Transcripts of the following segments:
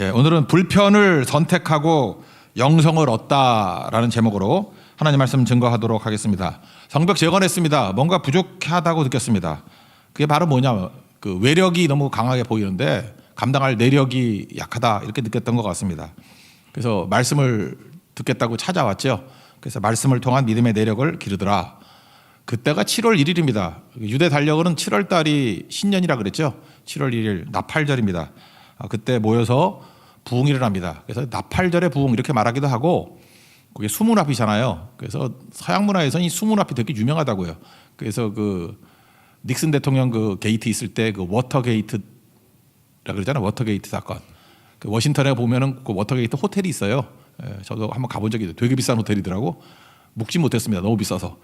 예, 오늘은 불편을 선택하고 영성을 얻다라는 제목으로 하나님 말씀 증거하도록 하겠습니다. 성벽 재건했습니다. 뭔가 부족하다고 느꼈습니다. 그게 바로 뭐냐? 그 외력이 너무 강하게 보이는데 감당할 내력이 약하다 이렇게 느꼈던 것 같습니다. 그래서 말씀을 듣겠다고 찾아왔죠. 그래서 말씀을 통한 믿음의 내력을 기르더라. 그때가 7월 1일입니다. 유대 달력은 7월 달이 신년이라 그랬죠. 7월 1일 나팔절입니다. 아, 그때 모여서 부흥일을 합니다. 그래서 나팔절의 부흥 이렇게 말하기도 하고 그게 수문앞이잖아요. 그래서 서양 문화에서는 이 수문앞이 되게 유명하다고요. 그래서 그 닉슨 대통령 그 게이트 있을 때 그 워터게이트라 그러잖아요. 워터게이트 사건. 그 워싱턴에 보면은 그 워터게이트 호텔이 있어요. 예, 저도 한번 가본 적이 있어요. 되게 비싼 호텔이더라고. 묵지 못했습니다. 너무 비싸서.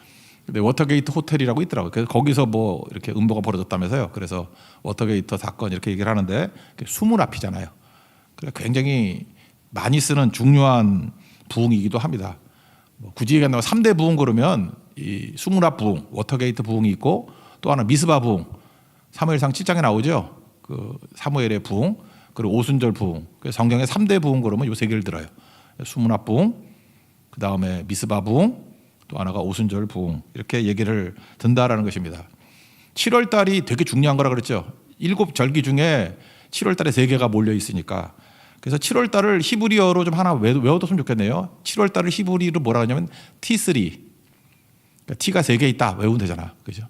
근데 워터게이트 호텔이라고 있더라고요. 그래서 거기서 뭐 이렇게 음보가 벌어졌다면서요. 그래서 워터게이트 사건 이렇게 얘기를 하는데 수문 앞이잖아요. 그래 굉장히 많이 쓰는 중요한 부흥이기도 합니다. 뭐 굳이 얘기한다면 3대 부흥 그러면 이 수문 앞 부흥, 워터게이트 부흥이 있고 또 하나 미스바 부흥. 사무엘상 7장에 나오죠. 그 사무엘의 부흥, 그리고 오순절 부흥. 그래서 성경에 3대 부흥 그러면 요 세 개를 들어요. 수문 앞 부흥, 그 다음에 미스바 부흥, 또 하나가 오순절 부흥 이렇게 얘기를 든다라는 것입니다. 7월 달이 되게 중요한 거라 그랬죠. 일곱 절기 중에 7월 달에 세 개가 몰려 있으니까. 그래서 7월 달을 히브리어로 좀 하나 외- 외워뒀으면 좋겠네요. 7월 달을 히브리로 뭐라 하냐면 T3. 그러니까 T가 세 개 있다 외우면 되잖아. 그죠?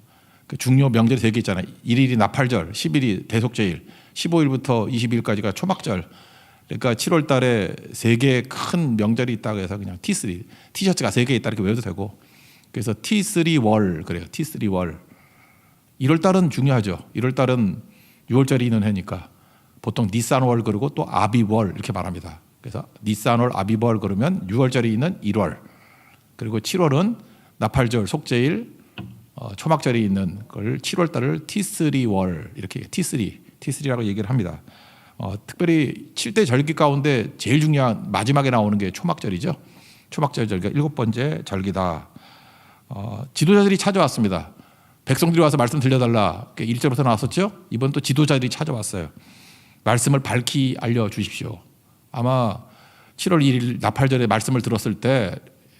그 중요 명절이 세 개 있잖아요. 1일이 나팔절, 10일이 대속제일, 15일부터 20일까지가 초막절. 그러니까 7월 달에 세 개의 큰 명절이 있다고 해서 그냥 T3, 티셔츠가 세 개 있다 이렇게 외워도 되고. 그래서 T3 월 그래요. T3 월. 1월 달은 중요하죠. 1월 달은 6월절이 있는 해니까 보통 니산월 그리고 또 아비월 이렇게 말합니다. 그래서 니산월 아비월 그러면 6월절이 있는 1월 그리고 7월은 나팔절 속제일 어, 초막절이 있는 걸 7월 달을 T3월 이렇게 T3 T3라고 얘기를 합니다. 어, 특별히 7대 절기 가운데 제일 중요한 마지막에 나오는 게 초막절이죠. 초막절 절기가 일곱 번째 절기다. 어, 지도자들이 찾아왔습니다. 백성들이 와서 말씀 들려달라. 1절부터 나왔었죠. 이번 또 지도자들이 찾아왔어요. 말씀을 밝히 알려 주십시오. 아마 7월 1일 나팔절에 말씀을 들었을 때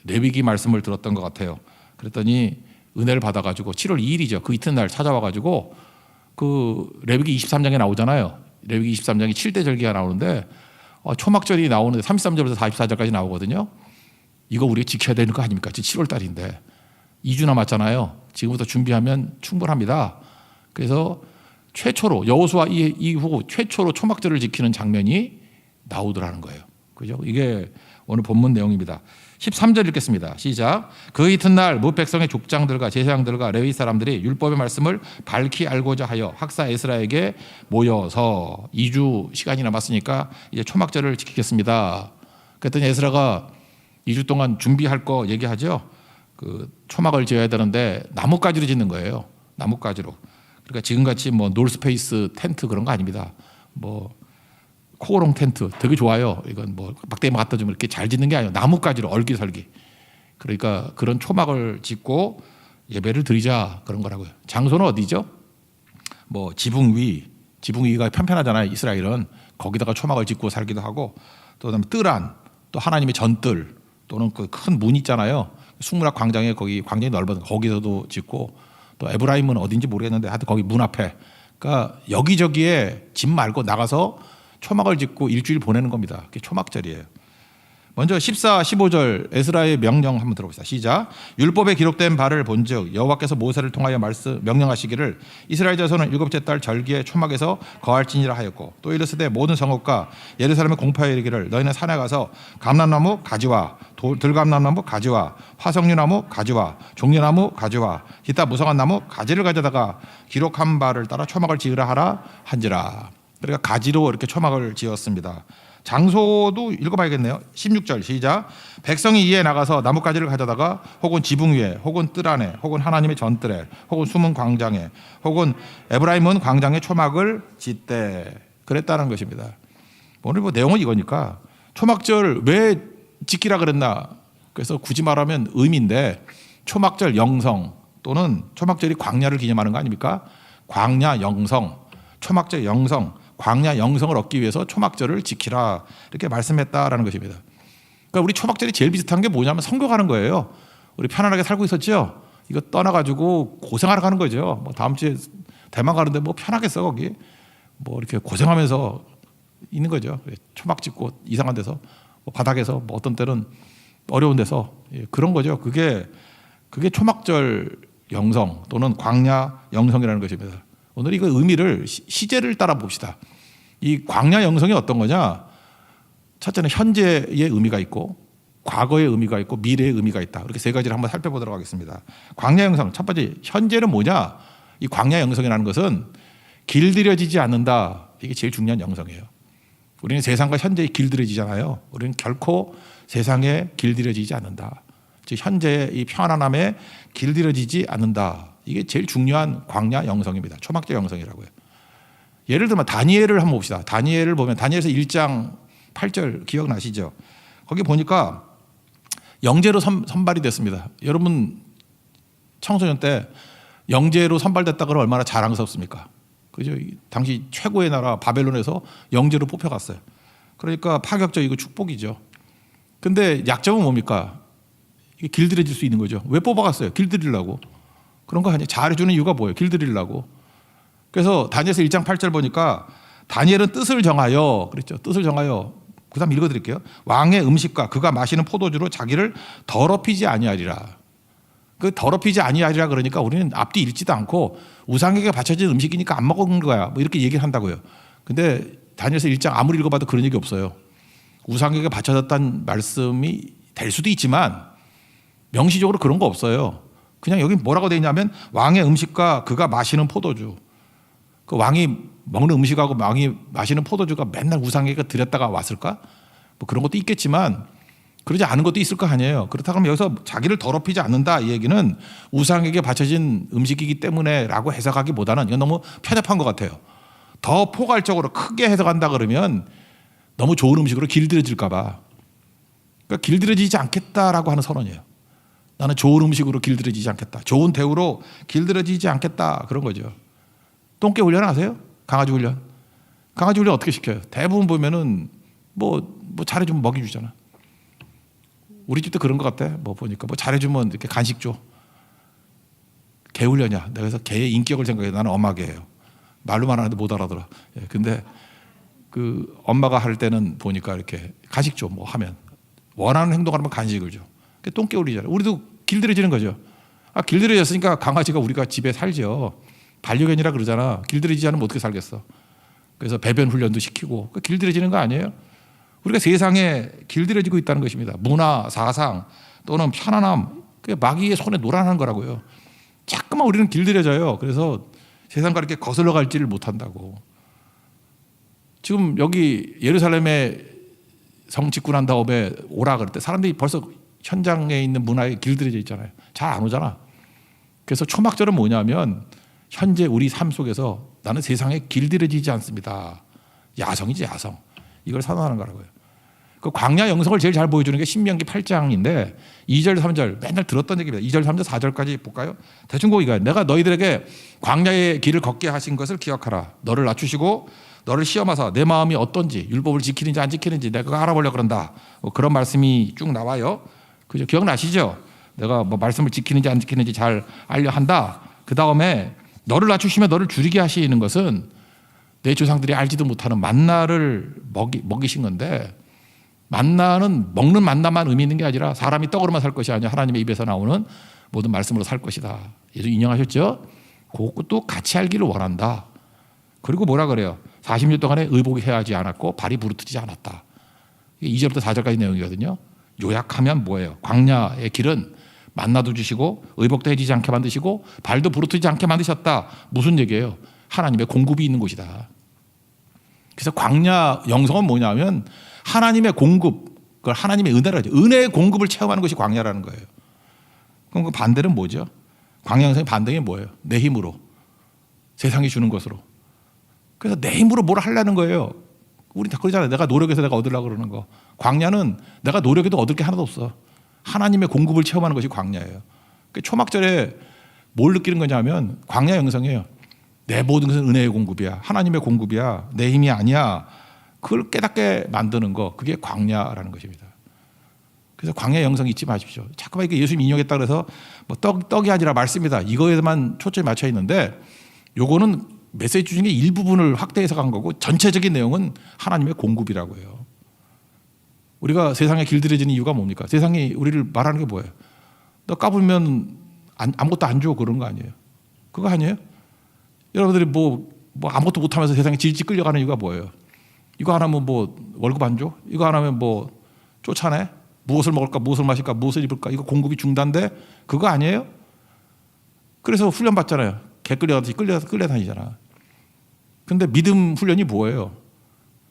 레위기 말씀을 들었던 것 같아요. 그랬더니 은혜를 받아가지고 7월 2일이죠. 그 이튿날 찾아와가지고 그 레위기 23장에 나오잖아요. 레위기 23장이 7대 절기가 나오는데 어, 초막절이 나오는데 33절부터 44절까지 나오거든요. 이거 우리가 지켜야 되는 거 아닙니까? 지금 7월 달인데 2주 남았잖아요. 지금부터 준비하면 충분합니다. 그래서 최초로 여호수아 이- 이후 최초로 초막절을 지키는 장면이 나오더라는 거예요. 그죠? 이게 오늘 본문 내용입니다. 13절 읽겠습니다. 시작. 그 이튿날 무 백성의 족장들과 제사장들과 레위 사람들이 율법의 말씀을 밝히 알고자 하여 학사 에스라에게 모여서 2주 시간이 남았으니까 이제 초막절을 지키겠습니다. 그랬더니 에스라가 2주 동안 준비할 거 얘기하죠. 그 초막을 지어야 되는데 나뭇가지로 짓는 거예요. 나뭇가지로. 그러니까 지금같이 뭐 놀스페이스 텐트 그런 거 아닙니다. 뭐 코오롱 텐트 되게 좋아요. 이건 뭐 막대기 갖다 주면 이렇게 잘 짓는 게 아니에요. 나뭇가지로 얼기설기. 그러니까 그런 초막을 짓고 예배를 드리자 그런 거라고요. 장소는 어디죠? 뭐 지붕 위, 지붕 위가 편편하잖아요. 이스라엘은 거기다가 초막을 짓고 살기도 하고 또 그다음에 뜰안, 또 하나님의 전뜰 또는 그 큰 문 있잖아요. 숙문학 광장에 거기 광장이 넓어서 거기서도 짓고 또 에브라임은 어딘지 모르겠는데 하여튼 거기 문 앞에 그러니까 여기저기에 집 말고 나가서 초막을 짓고 일주일 보내는 겁니다. 그게 초막절이에요. 먼저 14, 15절 에스라의 명령 한번 들어봅시다. 시작. 율법에 기록된 바를 본즉 여호와께서 모세를 통하여 말씀 명령하시기를 이스라엘 자손은 일곱째 달 절기에 초막에서 거할지니라 하였고 또 이르시되 모든 성읍과 예루살렘에 공파에 이르기를 너희는 산에 가서 감람나무 가지와 돌- 들감람나무 가지와 화석류나무 가지와 종려나무 가지와 기타 무성한 나무 가지를 가져다가 기록한 바를 따라 초막을 지으라 하라 한지라. 그러니까 가지로 이렇게 초막을 지었습니다. 장소도 읽어봐야겠네요. 16절 시작. 백성이 이에 나가서 나뭇가지를 가져다가 혹은 지붕 위에 혹은 뜰 안에 혹은 하나님의 전뜰에 혹은 숨은 광장에 혹은 에브라임은 광장에 초막을 짓되 그랬다는 것입니다. 오늘 뭐 내용은 이거니까 초막절 왜 지키라 그랬나? 그래서 굳이 말하면 의미인데 초막절 영성 또는 초막절이 광야를 기념하는 거 아닙니까? 광야 영성, 초막절 영성, 광야 영성을 얻기 위해서 초막절을 지키라 이렇게 말씀했다라는 것입니다. 그러니까 우리 초막절이 제일 비슷한 게 뭐냐면 선교 가는 거예요. 우리 편안하게 살고 있었죠. 이거 떠나가지고 고생하러 가는 거죠. 뭐 다음 주에 대만 가는데 뭐 편하겠어 거기. 뭐 이렇게 고생하면서 있는 거죠. 초막 짓고 이상한 데서 뭐 바닥에서 뭐 어떤 때는 어려운 데서 예, 그런 거죠. 그게 그게 초막절 영성 또는 광야 영성이라는 것입니다. 오늘 이거 의미를 시- 시제를 따라 봅시다. 이 광야 영성이 어떤 거냐? 첫째는 현재의 의미가 있고 과거의 의미가 있고 미래의 의미가 있다. 이렇게 세 가지를 한번 살펴보도록 하겠습니다. 광야 영성 첫 번째 현재는 뭐냐? 이 광야 영성이라는 것은 길들여지지 않는다. 이게 제일 중요한 영성이에요. 우리는 세상과 현재에 길들여지잖아요. 우리는 결코 세상에 길들여지지 않는다. 즉 현재의 이 편안함에 길들여지지 않는다. 이게 제일 중요한 광야 영성입니다. 초막절 영성이라고요. 예를 들면 다니엘을 한번 봅시다. 다니엘을 보면 다니엘에서 1장 8절 기억나시죠? 거기 보니까 영재로 선, 선발이 됐습니다. 여러분 청소년 때 영재로 선발됐다 그러면 얼마나 자랑스럽습니까? 그죠? 이 당시 최고의 나라 바벨론에서 영재로 뽑혀갔어요. 그러니까 파격적이고 축복이죠. 근데 약점은 뭡니까? 길들여질 수 있는 거죠. 왜 뽑아갔어요? 길들이려고. 그런 거 아니에요. 잘해주는 이유가 뭐예요? 길들이려고. 그래서 다니엘서 1장 8절 보니까 다니엘은 뜻을 정하여 그랬죠. 뜻을 정하여 그다음 읽어 드릴게요. 왕의 음식과 그가 마시는 포도주로 자기를 더럽히지 아니하리라. 그 더럽히지 아니하리라 그러니까 우리는 앞뒤 읽지도 않고 우상에게 바쳐진 음식이니까 안 먹은 거야. 뭐 이렇게 얘기를 한다고요. 근데 다니엘서 1장 아무리 읽어봐도 그런 얘기 없어요. 우상에게 바쳐졌다는 말씀이 될 수도 있지만 명시적으로 그런 거 없어요. 그냥 여기 뭐라고 돼 있냐면 왕의 음식과 그가 마시는 포도주. 그 왕이 먹는 음식하고 왕이 마시는 포도주가 맨날 우상에게 드렸다가 왔을까? 뭐 그런 것도 있겠지만 그러지 않은 것도 있을 거 아니에요. 그렇다 그러면 여기서 자기를 더럽히지 않는다 이 얘기는 우상에게 바쳐진 음식이기 때문에라고 해석하기보다는 이건 너무 편협한 것 같아요. 더 포괄적으로 크게 해석한다 그러면 너무 좋은 음식으로 길들여질까봐. 그러니까 길들여지지 않겠다라고 하는 선언이에요. 나는 좋은 음식으로 길들여지지 않겠다. 좋은 대우로 길들여지지 않겠다. 그런 거죠. 똥개 훈련 아세요? 강아지 훈련. 강아지 훈련 어떻게 시켜요? 대부분 보면은 뭐, 뭐 잘해주면 먹이주잖아. 우리 집도 그런 것 같아. 뭐 보니까 뭐 잘해주면 이렇게 간식 줘. 개 훈련이야. 내가 그래서 개의 인격을 생각해. 나는 엄마 개예요. 말로만 하는데 못 알아들어. 예, 근데 그 엄마가 할 때는 보니까 이렇게 간식 줘. 뭐 하면 원하는 행동하면 간식을 줘. 그 똥개 울리잖아요. 우리도 길들여지는 거죠. 아, 길들여졌으니까 강아지가 우리가 집에 살죠. 반려견이라 그러잖아. 길들여지지 않으면 어떻게 살겠어. 그래서 배변 훈련도 시키고 그 길들여지는 거 아니에요? 우리가 세상에 길들여지고 있다는 것입니다. 문화, 사상 또는 편안함, 그 마귀의 손에 노란한 거라고요. 자꾸만 우리는 길들여져요. 그래서 세상과 이렇게 거슬러 갈지를 못한다고. 지금 여기 예루살렘에 성 짓고 난 다음에 오라 그럴 때 사람들이 벌써 현장에 있는 문화에 길들여져 있잖아요. 잘 안 오잖아. 그래서 초막절은 뭐냐면 현재 우리 삶 속에서 나는 세상에 길들여지지 않습니다. 야성이지 야성. 이걸 선언하는 거라고요. 그 광야 영성을 제일 잘 보여주는 게 신명기 8장인데 2절 3절 맨날 들었던 얘기입니다. 2절 3절 4절까지 볼까요? 대충 거기가 내가 너희들에게 광야의 길을 걷게 하신 것을 기억하라. 너를 낮추시고 너를 시험하사 내 마음이 어떤지 율법을 지키는지 안 지키는지 내가 그거 알아보려 그런다. 뭐 그런 말씀이 쭉 나와요. 그죠? 기억나시죠? 내가 뭐 말씀을 지키는지 안 지키는지 잘 알려 한다. 그 다음에 너를 낮추시며 너를 줄이게 하시는 것은 내 조상들이 알지도 못하는 만나를 먹이, 먹이신 건데 만나는 먹는 만나만 의미 있는 게 아니라 사람이 떡으로만 살 것이 아니라 하나님의 입에서 나오는 모든 말씀으로 살 것이다. 예수 인정하셨죠? 그것도 같이 알기를 원한다. 그리고 뭐라 그래요? 40년 동안에 의복이 해하지 않았고 발이 부르트지 않았다. 이게 2절부터 4절까지 내용이거든요. 요약하면 뭐예요? 광야의 길은 만나도 주시고 의복도 해지지 않게 만드시고 발도 부르트지 않게 만드셨다. 무슨 얘기예요? 하나님의 공급이 있는 곳이다. 그래서 광야 영성은 뭐냐면 하나님의 공급, 그걸 하나님의 은혜라죠. 은혜의 공급을 체험하는 것이 광야라는 거예요. 그럼 그 반대는 뭐죠? 광야 영성의 반대가 뭐예요? 내 힘으로 세상이 주는 것으로. 그래서 내 힘으로 뭘 하려는 거예요. 우리 다 그러잖아요. 내가 노력해서 내가 얻으려고 그러는 거. 광야는 내가 노력해도 얻을 게 하나도 없어. 하나님의 공급을 체험하는 것이 광야예요. 그 초막절에 뭘 느끼는 거냐면 광야 영성이에요. 내 모든 것은 은혜의 공급이야. 하나님의 공급이야. 내 힘이 아니야. 그걸 깨닫게 만드는 거 그게 광야라는 것입니다. 그래서 광야 영성 잊지 마십시오. 자꾸만 이게 예수님 인용했다 그래서 뭐 떡, 떡이 아니라 말씀이다. 이거에만 초점이 맞춰 있는데 요거는 메시지 중에 일부분을 확대해서 간 거고 전체적인 내용은 하나님의 공급이라고 해요. 우리가 세상에 길들여지는 이유가 뭡니까? 세상이 우리를 말하는 게 뭐예요? 너 까불면 안- 아무것도 안 줘 그런 거 아니에요? 그거 아니에요? 여러분들이 뭐, 뭐 아무것도 못하면서 세상에 질질 끌려가는 이유가 뭐예요? 이거 안 하면 뭐 월급 안 줘? 이거 안 하면 뭐 쫓아내? 무엇을 먹을까? 무엇을 마실까? 무엇을 입을까? 이거 공급이 중단돼? 그거 아니에요? 그래서 훈련 받잖아요. 개 끌려가듯이 끌려 끌려다니잖아. 근데 믿음 훈련이 뭐예요?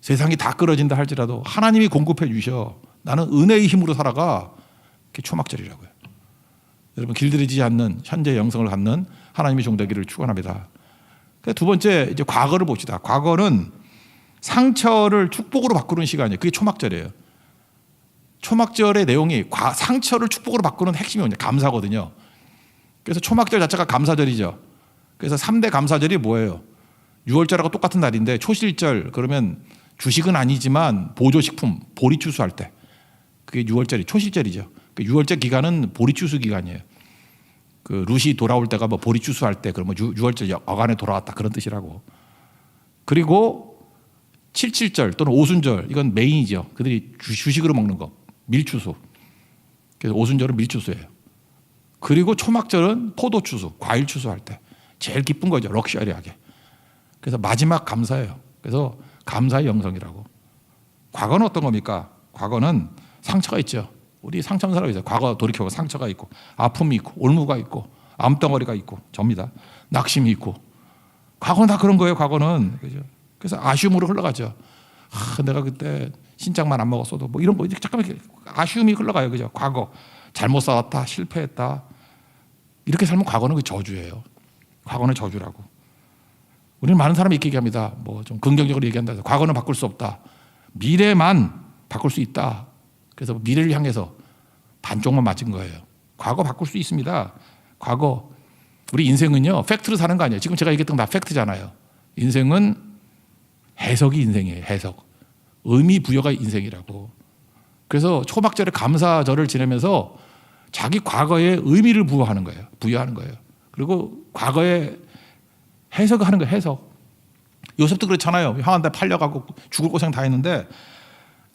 세상이 다 끌어진다 할지라도 하나님이 공급해 주셔. 나는 은혜의 힘으로 살아가. 그게 초막절이라고요. 여러분 길들이지 않는 현재 영성을 갖는 하나님의 종되기를 축원합니다. 그두 번째 이제 과거를 봅시다. 과거는 상처를 축복으로 바꾸는 시간이에요. 그게 초막절이에요. 초막절의 내용이 과- 상처를 축복으로 바꾸는 핵심이 뭐냐? 감사거든요. 그래서 초막절 자체가 감사절이죠. 그래서 3대 감사절이 뭐예요? 6월절하고 똑같은 날인데 초실절 그러면 주식은 아니지만 보조식품 보리 추수할 때 그게 6월절이 초실절이죠. 그 6월절 기간은 보리 추수 기간이에요. 그 루시 돌아올 때가 뭐 보리 추수할 때 그러면 6 월절 어간에 돌아왔다 그런 뜻이라고. 그리고 77절 또는 오순절 이건 메인이죠. 그들이 주- 주식으로 먹는 거 밀추수. 그래서 오순절은 밀추수예요. 그리고 초막절은 포도 추수, 과일 추수할 때 제일 기쁜 거죠. 럭셔리하게. 그래서 마지막 감사예요. 그래서 감사의 영성이라고. 과거는 어떤 겁니까? 과거는 상처가 있죠. 우리 상처 는 사람이 있어요. 과거 돌이켜보면 상처가 있고 아픔이 있고 올무가 있고 암덩어리가 있고 접니다. 낙심이 있고 과거는 다 그런 거예요. 과거는 그죠. 그래서 아쉬움으로 흘러가죠. 아, 내가 그때 신장만 안 먹었어도 뭐 이런 거 이렇게 잠깐만 아쉬움이 흘러가요. 그죠. 과거 잘못 살았다, 실패했다. 이렇게 살면 과거는 그 저주예요. 과거는 저주라고. 우리는 많은 사람이 이렇게 얘기합니다. 뭐 좀 긍정적으로 얘기한다. 과거는 바꿀 수 없다. 미래만 바꿀 수 있다. 그래서 미래를 향해서 반쪽만 맞은 거예요. 과거 바꿀 수 있습니다. 과거 우리 인생은요 팩트로 사는 거 아니에요. 지금 제가 얘기했던 건 다 팩트잖아요. 인생은 해석이 인생이에요. 해석. 의미 부여가 인생이라고. 그래서 초막절에 감사절을 지내면서 자기 과거에 의미를 부여하는 거예요. 부여하는 거예요. 그리고 과거에 해석을 하는 거예요. 해석. 요셉도 그렇잖아요. 형한테 팔려가고 죽을 고생 다 했는데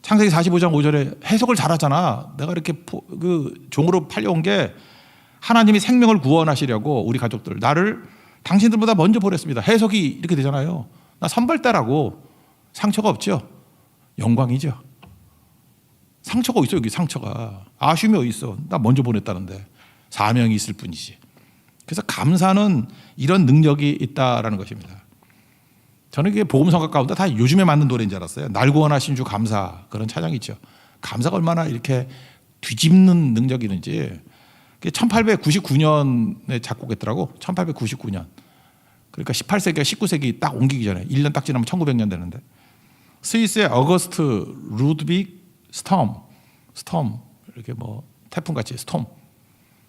창세기 45장 5절에 해석을 잘하잖아. 내가 이렇게 포- 그 종으로 팔려온 게 하나님이 생명을 구원하시려고 우리 가족들 나를 당신들보다 먼저 보냈습니다. 해석이 이렇게 되잖아요. 나 선발대라고 상처가 없죠. 영광이죠. 상처가 있어 여기 상처가 아쉬움이 어디 있어. 나 먼저 보냈다는데 사명이 있을 뿐이지. 그래서 감사는 이런 능력이 있다라는 것입니다. 저는 이게 복음성가 가운데 다 요즘에 만든 노래인 줄 알았어요. 날 구원하신 주 감사 그런 찬양이 있죠. 감사가 얼마나 이렇게 뒤집는 능력이 있는지 1899년에 작곡했더라고. 1899년. 그러니까 18세기가 19세기 딱 옮기기 전에 1년 딱 지나면 1900년 되는데 스위스의 어거스트 루드빅 스톰 스톰 이렇게 뭐 태풍 같이 스톰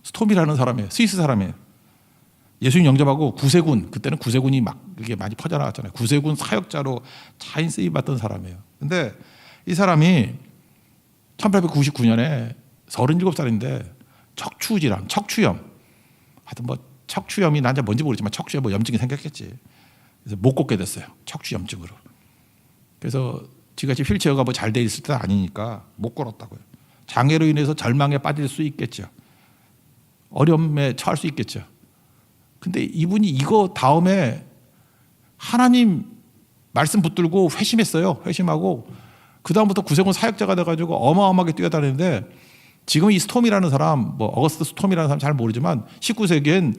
스톰이라는 사람이에요. 스위스 사람이에요. 예수님 영접하고 구세군 그때는 구세군이 막 이게 많이 퍼져나갔잖아요. 구세군 사역자로 차인 쓰임 받던 사람이에요. 근데 이 사람이 1899년에 37살인데 척추 질환, 척추염 하여튼 뭐 척추염이 난자 뭔지 모르지만 척추에 뭐 염증이 생겼겠지. 그래서 못 걷게 됐어요. 척추염증으로. 그래서 지같이 휠체어가 뭐 잘 돼 있을 때 아니니까 못 걸었다고요. 장애로 인해서 절망에 빠질 수 있겠죠. 어려움에 처할 수 있겠죠. 근데 이분이 이거 다음에 하나님 말씀 붙들고 회심했어요. 회심하고 그 다음부터 구세군 사역자가 돼가지고 어마어마하게 뛰어다니는데 지금 이 스톰이라는 사람, 뭐 어거스트 스톰이라는 사람 잘 모르지만 19세기엔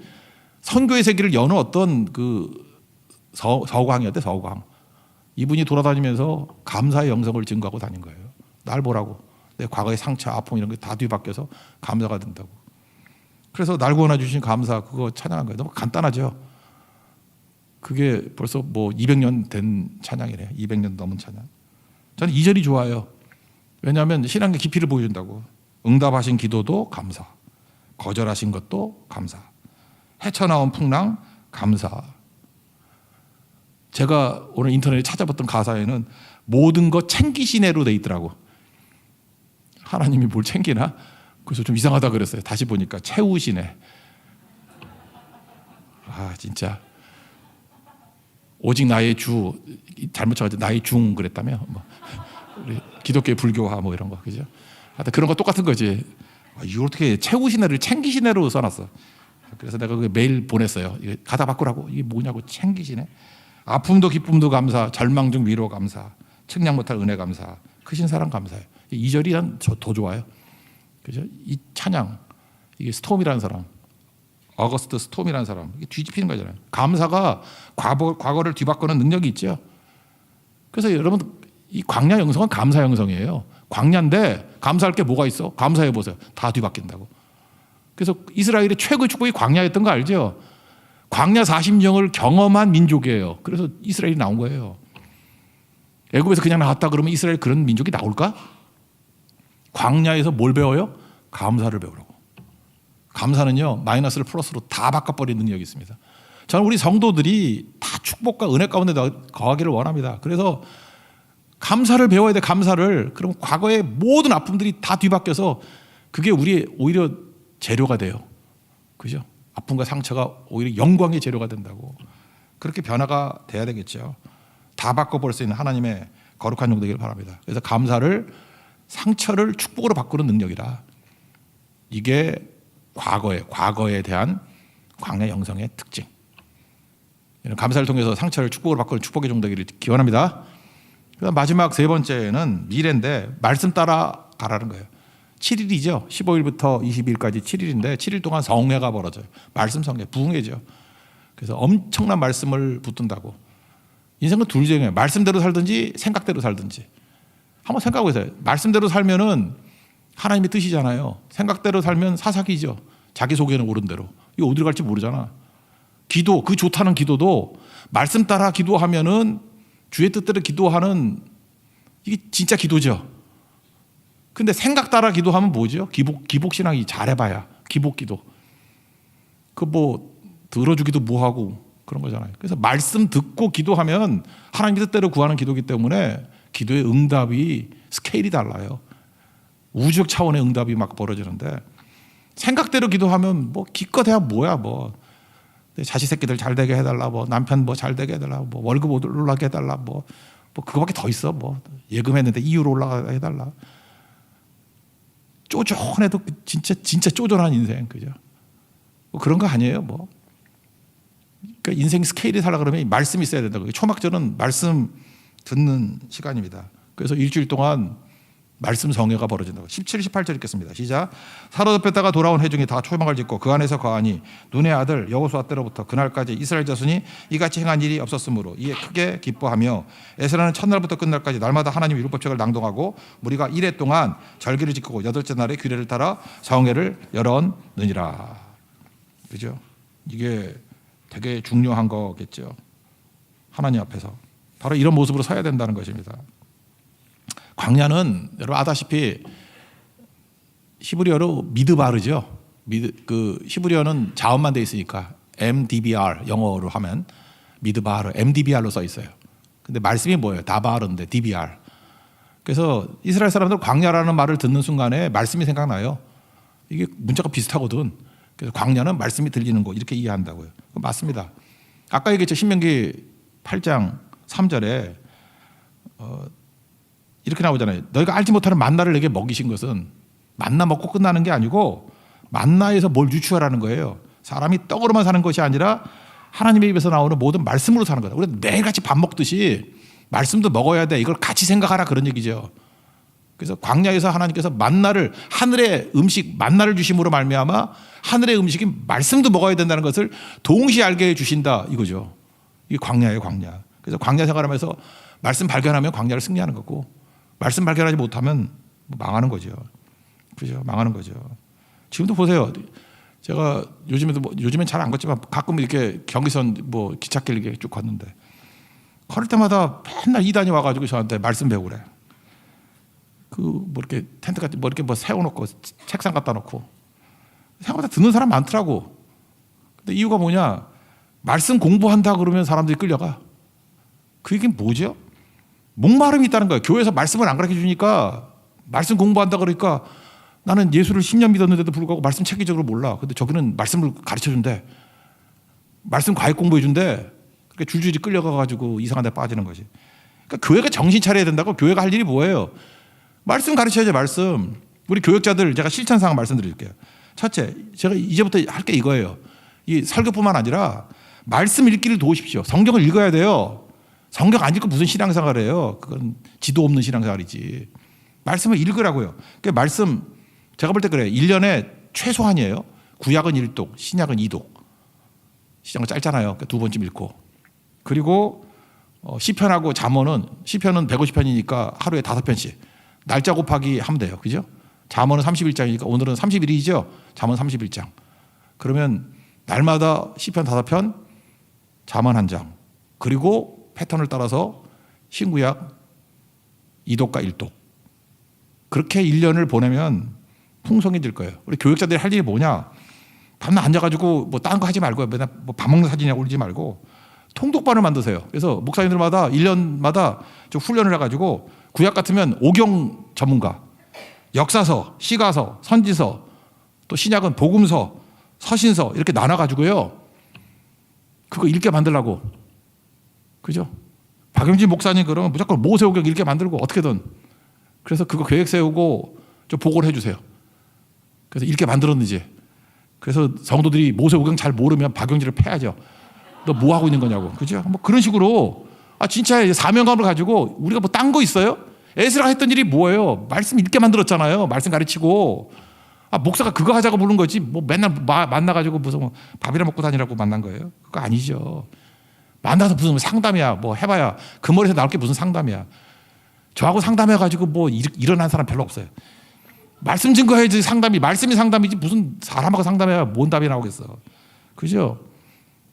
선교의 세계를 여는 어떤 그 서, 서광이었대 서광. 이분이 돌아다니면서 감사의 영성을 증거하고 다닌 거예요. 날 보라고. 내 과거의 상처, 아픔 이런 게 다 뒤바뀌어서 감사가 된다고. 그래서 날 구원해 주신 감사 그거 찬양한 거예요. 너무 간단하죠. 그게 벌써 뭐 200년 된 찬양이래요. 200년 넘은 찬양. 저는 이 절이 좋아요. 왜냐하면 신앙의 깊이를 보여준다고. 응답하신 기도도 감사. 거절하신 것도 감사. 헤쳐나온 풍랑 감사. 제가 오늘 인터넷에 찾아봤던 가사에는 모든 것 챙기시네로 돼 있더라고. 하나님이 뭘 챙기나? 그래서 좀 이상하다 그랬어요. 다시 보니까 채우시네. 아 진짜 오직 나의 주 잘못 쳐가지고 나의 중 그랬다며 뭐 기독교 불교화 뭐 이런 거 그죠? 하여튼 그런 거 똑같은 거지. 아, 이거 어떻게 채우시네를 챙기시네로 써놨어. 그래서 내가 그 메일 보냈어요. 이게 가다 바꾸라고 이게 뭐냐고 챙기시네. 아픔도 기쁨도 감사, 절망 중 위로 감사, 측량 못할 은혜 감사, 크신 사랑 감사해. 이 절이 난더 좋아요. 그죠? 이 찬양 이게 스톰이라는 사람, 어거스트 스톰이라는 사람 이게 뒤집히는 거잖아요. 감사가 과거 과거를 뒤바꾸는 능력이 있죠. 그래서 여러분 이 광야 영성은 감사 영성이에요. 광야인데 감사할 게 뭐가 있어? 감사해 보세요. 다 뒤바뀐다고. 그래서 이스라엘의 최고의 축복이 광야였던 거 알죠? 광야 40년을 경험한 민족이에요. 그래서 이스라엘이 나온 거예요. 애굽에서 그냥 나왔다 그러면 이스라엘 그런 민족이 나올까? 광야에서 뭘 배워요? 감사를 배우라고. 감사는요 마이너스를 플러스로 다 바꿔버리는 능력이 있습니다. 저는 우리 성도들이 다 축복과 은혜 가운데 거하기를 원합니다. 그래서 감사를 배워야 돼 감사를. 그럼 과거의 모든 아픔들이 다 뒤바뀌어서 그게 우리 오히려 재료가 돼요. 그죠? 아픔과 상처가 오히려 영광의 재료가 된다고. 그렇게 변화가 돼야 되겠죠. 다 바꿔볼 수 있는 하나님의 거룩한 종 되기를 바랍니다. 그래서 감사를 상처를 축복으로 바꾸는 능력이라. 이게 과거에 과거에 대한 광야 영성의 특징. 감사를 통해서 상처를 축복으로 바꾸는 축복의 종 되기를 기원합니다. 그다음 마지막 세 번째는 미래인데 말씀 따라 가라는 거예요. 7일이죠. 15일부터 22일까지 7일인데 7일 동안 성회가 벌어져요. 말씀 성회, 부흥회죠. 그래서 엄청난 말씀을 붙든다고. 인생은 둘 중에 말씀대로 살든지 생각대로 살든지. 한번 생각해 보세요. 말씀대로 살면은 하나님의 뜻이잖아요. 생각대로 살면 사사기죠. 자기 속에는 옳은 대로. 이거 어디로 갈지 모르잖아. 기도, 그 좋다는 기도도 말씀 따라 기도하면은 주의 뜻대로 기도하는 이게 진짜 기도죠. 근데 생각 따라 기도하면 뭐죠? 기복 기복 신앙이 잘해봐야 기복 기도. 그 뭐 들어주기도 뭐하고 그런 거잖아요. 그래서 말씀 듣고 기도하면 하나님 뜻대로 구하는 기도기 때문에 기도의 응답이 스케일이 달라요. 우주적 차원의 응답이 막 벌어지는데 생각대로 기도하면 뭐 기껏해야 뭐야 뭐. 자식 새끼들 잘 되게 해달라 뭐. 남편 뭐 잘 되게 해달라 뭐. 월급 올라가게 해달라 뭐, 뭐 그거밖에 더 있어 뭐. 예금했는데 이유로 올라가게 해달라. 쪼존해도 진짜 진짜 쪼존한 인생 그죠? 뭐 그런 거 아니에요 뭐. 그러니까 인생 스케일이 살라 그러면 말씀이 있어야 된다 고 초막절은 말씀 듣는 시간입니다 그래서 일주일 동안 말씀 성회가 벌어진다고 17, 18절 읽겠습니다. 시작. 사로잡혔다가 돌아온 회중이 다 초막을 짓고 그 안에서 거하니 눈의 아들 여호수아 때로부터 그날까지 이스라엘 자손이 이같이 행한 일이 없었으므로 이에 크게 기뻐하며 에스라는 첫날부터 끝날까지 날마다 하나님 율법책을 낭독하고 우리가 이래 동안 절기를 지키고 여덟째 날에 규례를 따라 성회를 열었느니라. 그죠? 이게 되게 중요한 거겠죠. 하나님 앞에서 바로 이런 모습으로 서야 된다는 것입니다. 광야는 여러분 아다시피 히브리어로 미드바르죠. 미드 그 히브리어는 자음만 돼 있으니까 MDBR 영어로 하면 미드바르 MDBR로 써 있어요. 근데 말씀이 뭐예요? 다바르인데 DBR. 그래서 이스라엘 사람들 광야라는 말을 듣는 순간에 말씀이 생각나요. 이게 문자가 비슷하거든. 그래서 광야는 말씀이 들리는 거 이렇게 이해한다고요. 맞습니다. 아까 얘기했죠. 신명기 8장 3절에 어, 이렇게 나오잖아요. 너희가 알지 못하는 만나를 내게 먹이신 것은 만나 먹고 끝나는 게 아니고 만나에서 뭘 유추하라는 거예요. 사람이 떡으로만 사는 것이 아니라 하나님의 입에서 나오는 모든 말씀으로 사는 거다. 우리 매일같이 밥 먹듯이 말씀도 먹어야 돼. 이걸 같이 생각하라 그런 얘기죠. 그래서 광야에서 하나님께서 만나를 하늘의 음식 만나를 주심으로 말미암아 하늘의 음식이 말씀도 먹어야 된다는 것을 동시에 알게 해 주신다 이거죠. 이게 광야예요, 광야. 그래서 광야 생활하면서 말씀 발견하면 광야를 승리하는 거고 말씀 발견하지 못하면 망하는 거죠. 그죠? 망하는 거죠. 지금도 보세요. 제가 요즘에도 뭐 요즘엔 잘 안 걷지만 가끔 이렇게 경기선 뭐 기찻길 이렇게 쭉 걷는데 걸을 때마다 맨날 이단이 와가지고 저한테 말씀 배우래. 그 뭐 이렇게 텐트 같은 뭐 이렇게 뭐 세워놓고 책상 갖다 놓고 생각보다 듣는 사람 많더라고. 근데 이유가 뭐냐? 말씀 공부한다 그러면 사람들이 끌려가. 그 얘기는 뭐죠? 목마름이 있다는 거예요. 교회에서 말씀을 안 가르쳐 주니까 말씀 공부한다 그러니까 나는 예수를 10년 믿었는데도 불구하고 말씀 체계적으로 몰라. 근데 저기는 말씀을 가르쳐 준대. 말씀 과외 공부해 준대. 그러니까 줄줄이 끌려가 가지고 이상한 데 빠지는 거지. 그러니까 교회가 정신 차려야 된다고 교회가 할 일이 뭐예요? 말씀 가르쳐야죠, 말씀. 우리 교역자들 제가 실천 상황 말씀드릴게요. 첫째, 제가 이제부터 할 게 이거예요. 이 설교뿐만 아니라 말씀 읽기를 도우십시오. 성경을 읽어야 돼요. 성경 안 읽고 무슨 신앙생활을 해요? 그건 지도 없는 신앙생활이지. 말씀을 읽으라고요. 그 말씀 제가 볼 때 그래요. 1년에 최소한이에요. 구약은 1독, 신약은 2독. 신약은 짧잖아요. 그러니까 두 번쯤 읽고. 그리고 어, 시편하고 잠언은 시편은 150편이니까 하루에 다섯 편씩. 날짜 곱하기 하면 돼요. 그죠? 잠언은 31장이니까 오늘은 31일이죠. 잠언 31장. 그러면 날마다 시편 다섯 편, 잠언 한 장. 그리고 패턴을 따라서 신구약 2독과 1독. 그렇게 1년을 보내면 풍성해질 거예요. 우리 교육자들이 할 일이 뭐냐? 밤낮 앉아가지고 뭐딴거 하지 말고 맨날 뭐밥 먹는 사진이나 올리지 말고 통독반을 만드세요. 그래서 목사님들마다 1년마다 좀 훈련을 해가지고 구약 같으면 오경 전문가, 역사서, 시가서, 선지서, 또 신약은 복음서, 서신서 이렇게 나눠가지고요. 그거 읽게 만들라고. 그죠? 박영진 목사님 그러면 무조건 모세오경 읽게 만들고 어떻게든. 그래서 그거 계획 세우고 좀 보고를 해주세요. 그래서 읽게 만들었는지. 그래서 성도들이 모세오경 잘 모르면 박영진을 패야죠. 너 뭐 하고 있는 거냐고. 그죠? 뭐 그런 식으로 아 진짜 사명감을 가지고 우리가 뭐 딴 거 있어요? 에스라 했던 일이 뭐예요? 말씀 읽게 만들었잖아요. 말씀 가르치고. 아 목사가 그거 하자고 부른 거지. 뭐 맨날 마- 만나가지고 무슨 뭐 밥이나 먹고 다니라고 만난 거예요? 그거 아니죠. 만나서 무슨 상담이야. 뭐 해봐야 그 머리에서 나올 게 무슨 상담이야. 저하고 상담해가지고 뭐 일, 일어난 사람 별로 없어요. 말씀 증거해야지 상담이 말씀이 상담이지 무슨 사람하고 상담해야 뭔 답이 나오겠어. 그죠?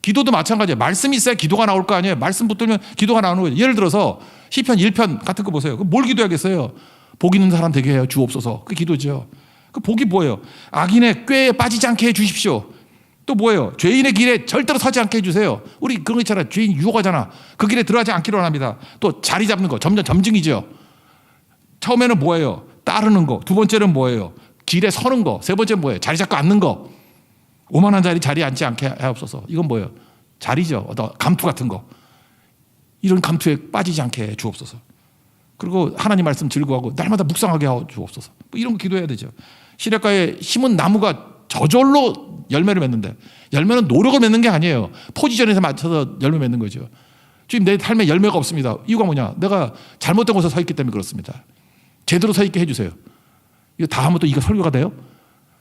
기도도 마찬가지예요. 말씀이 있어야 기도가 나올 거 아니에요. 말씀 붙들면 기도가 나오는 거예요. 예를 들어서 시편 1편 같은 거 보세요. 그뭘 기도하겠어요? 복 있는 사람 되게 해요. 주 없어서. 그 기도죠. 그 복이 뭐예요? 악인의 꾀에 빠지지 않게 해 주십시오. 또 뭐예요? 죄인의 길에 절대로 서지 않게 해주세요. 우리 그런 거 있잖아요. 죄인 유혹하잖아. 그 길에 들어가지 않기로 합니다. 또 자리 잡는 거 점점 점증이죠. 처음에는 뭐예요? 따르는 거. 두 번째는 뭐예요? 길에 서는 거. 세 번째는 뭐예요? 자리 잡고 앉는 거. 오만한 자리 자리에 앉지 않게 하옵소서. 이건 뭐예요? 자리죠. 어떤 감투 같은 거. 이런 감투에 빠지지 않게 해 주옵소서. 그리고 하나님 말씀 즐거워하고 날마다 묵상하게 하여 주옵소서. 뭐 이런 거 기도해야 되죠. 시냇가에 심은 나무가 저절로 열매를 맺는데 열매는 노력을 맺는 게 아니에요. 포지션에서 맞춰서 열매 맺는 거죠. 지금 내 삶에 열매가 없습니다. 이유가 뭐냐? 내가 잘못된 곳에 서 있기 때문에 그렇습니다. 제대로 서 있게 해주세요. 이거 다음부터 이거 설교가 돼요?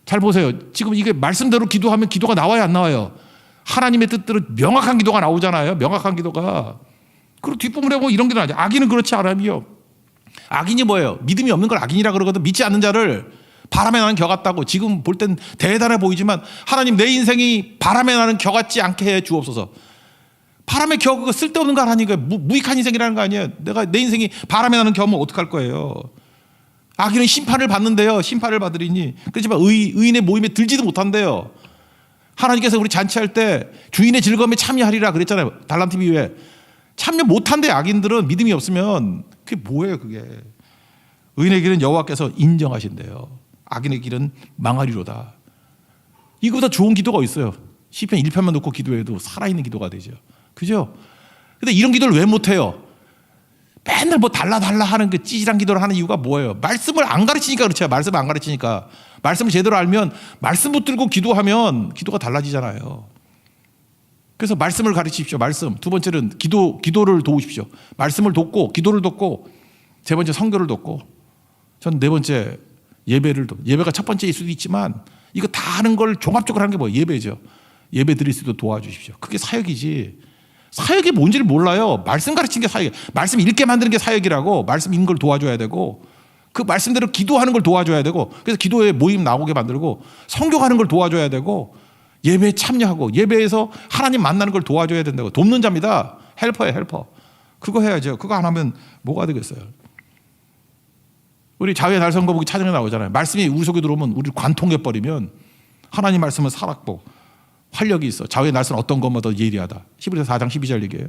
잘 보세요. 지금 이게 말씀대로 기도하면 기도가 나와야 안 나와요. 하나님의 뜻대로 명확한 기도가 나오잖아요. 명확한 기도가. 그리고 뒷부분에 뭐 이런 게 나죠. 악인은 그렇지 않아요. 악인이 뭐예요? 믿음이 없는 걸 악인이라 그러거든. 믿지 않는 자를 바람에 나는 겨 같다고 지금 볼 땐 대단해 보이지만 하나님 내 인생이 바람에 나는 겨 같지 않게 해 주옵소서. 바람에 겨 그거 쓸데없는 거 하니까 무, 무익한 인생이라는 거 아니에요. 내가 내 인생이 바람에 나는 겨면 어떡할 거예요. 악인은 심판을 받는데요. 심판을 받으리니 그렇지만 의, 의인의 모임에 들지도 못한대요. 하나님께서 우리 잔치할 때 주인의 즐거움에 참여하리라 그랬잖아요. 달란트 비유에 참여 못한대 악인들은 믿음이 없으면 그게 뭐예요 그게. 의인의 길은 여호와께서 인정하신대요. 악인의 길은 망하리로다. 이거보다 좋은 기도가 있어요. 시편 1편만 놓고 기도해도 살아있는 기도가 되죠. 그죠? 근데 이런 기도를 왜 못해요? 맨날 뭐 달라 달라 하는 그 찌질한 기도를 하는 이유가 뭐예요? 말씀을 안 가르치니까 그렇죠. 말씀을 안 가르치니까. 말씀을 제대로 알면 말씀 붙들고 기도하면 기도가 달라지잖아요. 그래서 말씀을 가르치십시오. 말씀. 두 번째는 기도 기도를 도우십시오. 말씀을 돕고 기도를 돕고 세 번째 성교를 돕고 전 네 번째 예배를 돕. 예배가 첫 번째일 수도 있지만 이거 다 하는 걸 종합적으로 하는 게 뭐예요? 예배죠. 예배 드릴 수도 도와주십시오. 그게 사역이지. 사역이 뭔지를 몰라요. 말씀 가르치는 게 사역. 말씀 읽게 만드는 게 사역이라고. 말씀 읽는 걸 도와줘야 되고 그 말씀대로 기도하는 걸 도와줘야 되고 그래서 기도에 모임 나오게 만들고 성교하는 걸 도와줘야 되고 예배에 참여하고 예배에서 하나님 만나는 걸 도와줘야 된다고 돕는 자입니다. 헬퍼예요, 헬퍼. 그거 해야죠. 그거 안 하면 뭐가 되겠어요? 우리 날 선거복이 차정에 나오잖아요. 말씀이 우리 속에 들어오면 우리를 관통해 버리면 하나님 말씀은 살았고 활력이 있어. 자유의 날선 어떤 것보다 예리하다. 히브리서 4장 12절 얘기예요.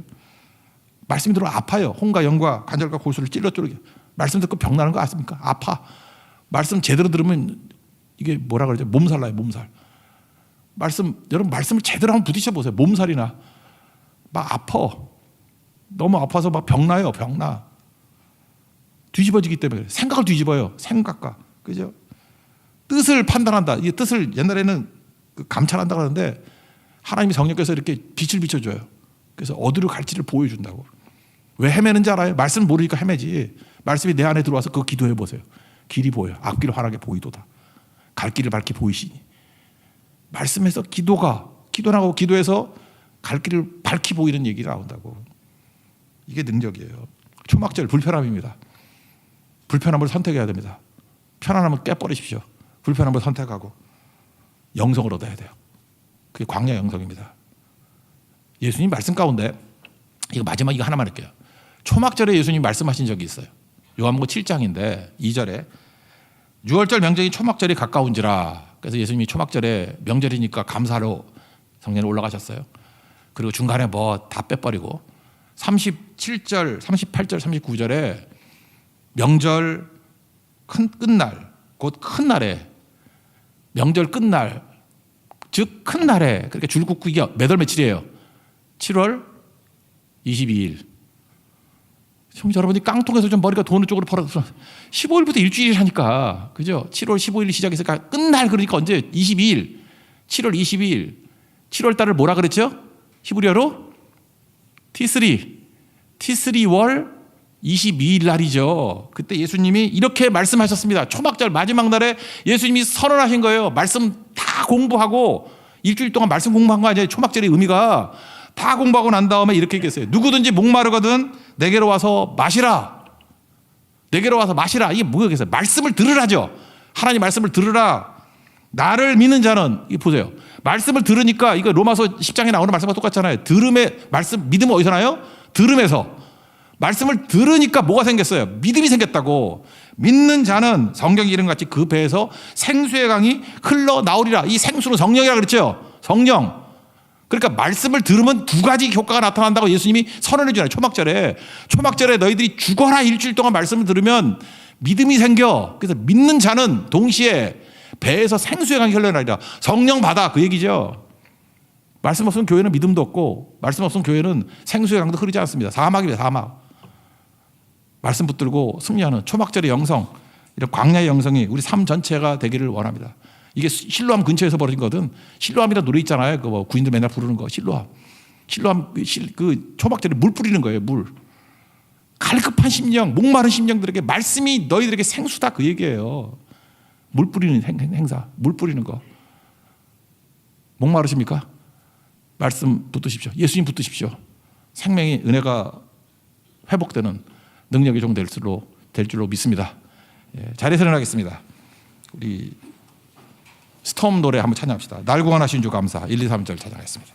말씀이 들어 아파요. 홍과 영과 관절과 골수를 찔러 쪼르게. 말씀 듣고 병 나는 거 아십니까? 아파. 말씀 제대로 들으면 이게 뭐라 그러죠? 몸살 나요, 몸살. 말씀 여러분 말씀을 제대로 한번 부딪혀 보세요. 몸살이나 막 아파. 너무 아파서 막 병 나요, 병 나. 뒤집어지기 때문에. 생각을 뒤집어요. 생각과 그죠? 뜻을 판단한다. 이 뜻을 옛날에는 그 감찰한다 그러는데 하나님이 성령께서 이렇게 빛을 비춰줘요. 그래서 어디로 갈지를 보여준다고. 왜 헤매는지 알아요? 말씀 모르니까 헤매지. 말씀이 내 안에 들어와서 그거 기도해 보세요. 길이 보여요. 앞길 환하게 보이도다. 갈 길을 밝게 보이시니. 말씀에서 기도가 기도하고 기도해서 갈 길을 밝히 보이는 얘기가 나온다고. 이게 능력이에요. 초막절 불편함입니다. 불편함을 선택해야 됩니다. 편안함을 깨버리십시오. 불편함을 선택하고 영성을 얻어야 돼요. 그게 광야 영성입니다. 예수님 말씀 가운데 이거 마지막 이거 하나만 할게요. 초막절에 예수님 말씀하신 적이 있어요. 요한복음 7장인데 2절에 6월절 명절이 초막절이 가까운지라 그래서 예수님이 초막절에 명절이니까 감사로 성전에 올라가셨어요. 그리고 중간에 뭐 다 빼버리고 37절, 38절, 39절에 명절 큰 끝날 곧 큰 날에 명절 끝날 즉 큰 날에 그렇게 줄국국이 몇월 며칠이에요? 7월 22일. 형제 여러분이 깡통에서 좀 머리가 도는 쪽으로 벌어서 15일부터 일주일이라니까 그죠? 7월 15일 시작해서 끝날 그러니까 언제? 22일. 7월 22일. 7월 달을 뭐라 그랬죠? 히브리어로 T3. T3월 22일 날이죠. 그때 예수님이 이렇게 말씀하셨습니다. 초막절 마지막 날에 예수님이 선언하신 거예요. 말씀 다 공부하고 일주일 동안 말씀 공부한 거 아니에요. 초막절의 의미가 다 공부하고 난 다음에 이렇게 얘기했어요. 누구든지 목마르거든 내게로 와서 마시라. 내게로 와서 마시라. 이게 뭐겠어요? 말씀을 들으라죠. 하나님 말씀을 들으라. 나를 믿는 자는 이 보세요. 말씀을 들으니까 이거 로마서 10장에 나오는 말씀과 똑같잖아요. 들음의 말씀 믿음은 어디서 나요? 들음에서. 말씀을 들으니까 뭐가 생겼어요? 믿음이 생겼다고. 믿는 자는 성경 이름 같이 그 배에서 생수의 강이 흘러 나오리라. 이 생수는 성령이라 그랬죠. 성령. 그러니까 말씀을 들으면 두 가지 효과가 나타난다고 예수님이 선언해 주잖아요. 초막절에. 초막절에 너희들이 죽어라 일주일 동안 말씀을 들으면 믿음이 생겨. 그래서 믿는 자는 동시에 배에서 생수의 강이 흘러나리라. 성령 받아 그 얘기죠. 말씀 없으면 교회는 믿음도 없고 말씀 없으면 교회는 생수의 강도 흐르지 않습니다. 사막입니다. 사막. 말씀 붙들고 승리하는 초막절의 영성, 이런 광야의 영성이 우리 삶 전체가 되기를 원합니다. 이게 실로암 근처에서 벌어진 거든 실로암이라 노래 있잖아요. 그 뭐 구인들 맨날 부르는 거 실로암. 실로암 그, 실, 그 초막절에 물 뿌리는 거예요. 물. 갈급한 심령, 목마른 심령들에게 말씀이 너희들에게 생수다 그 얘기예요. 물 뿌리는 행, 행사, 물 뿌리는 거. 목마르십니까? 말씀 붙드십시오. 예수님 붙드십시오. 생명의 은혜가 회복되는 능력이 좀 될 줄로 될 줄로 믿습니다. 예, 자리에서 일어나겠습니다. 우리 스톰 노래 한번 찬양합시다. 날 구원하신 주 감사 1, 2, 3절 찬양했습니다.